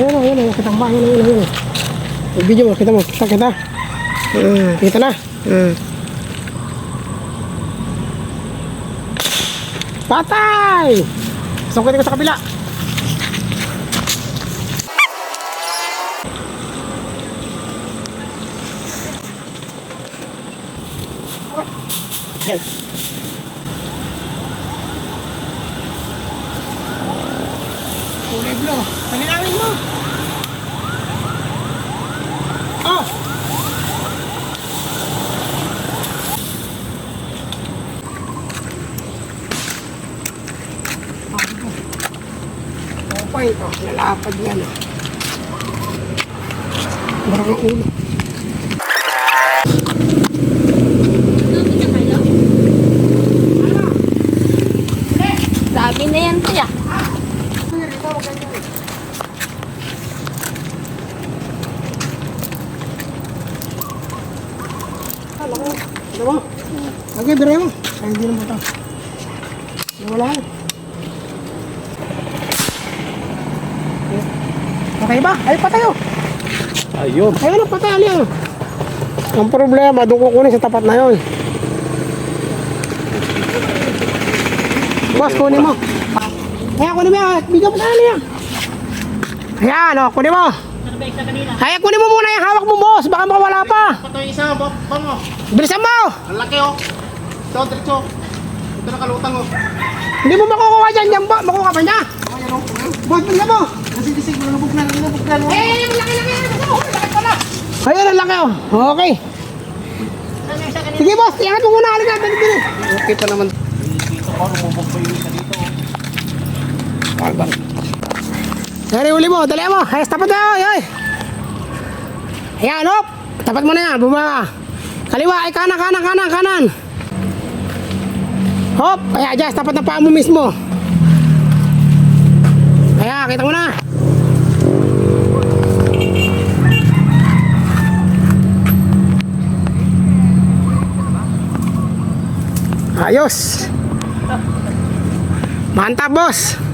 Ayun, ayun, ayun. Kita mo, ayun, ayun, ayun. Yung video mo, kita mo. Kita, kita. Mm. Kita na. Mm. Patay! Sungkitin ko sa kabila. Kulay blue. Palinawin mo. Oh! Opay, oh, lalapad yan. ah. Parang ang ulo. Dami na yan, kuya. Ano mo? Okay, biray mo. Ay, hindi na mo ito. Wala na. Okay ba? Ay, patay oh. Ayun. Ayun patay ano yun. Ang problema, doon kukunin sa tapat na yun. Boss, kunin mo. Ayan, kunin mo yan. Bigyan mo sa ano yan. Ayan, oh, kunin mo. Ayan, kunin mo muna yung hawak mo, boss. Baka makawala pa. Ito yung isa, bang mo. Bilisan mo. Ang laki oh. Ito, diretso. Ito nakalutang oh. Hindi mo makukuha dyan. Yan ba? Makukuha pa niya. Ayan oh. Boss, bilisan mo. Kasi-kasi, nalubog na, nalubog na. oh. Eh, laki, laki. Oh, laki pala. Ayun, ang laki oh. Okay. Sige, boss. Iangat mo muna. Halika, dali, dali. Okay pa naman. Dito ko, lumubog pa yung isa dito oh. Dari uli mo, dali mo. Ayos, tapat na. Ay, ay. Ayan, hop. Tapat mo na yan. Bumaba ka. Kaliwa, ay kanan, kanan, kanan, kanan. Hop. Kaya, Jess, tapat na paa mo mismo. Kaya, kita mo na. Ayos. Mantap, boss.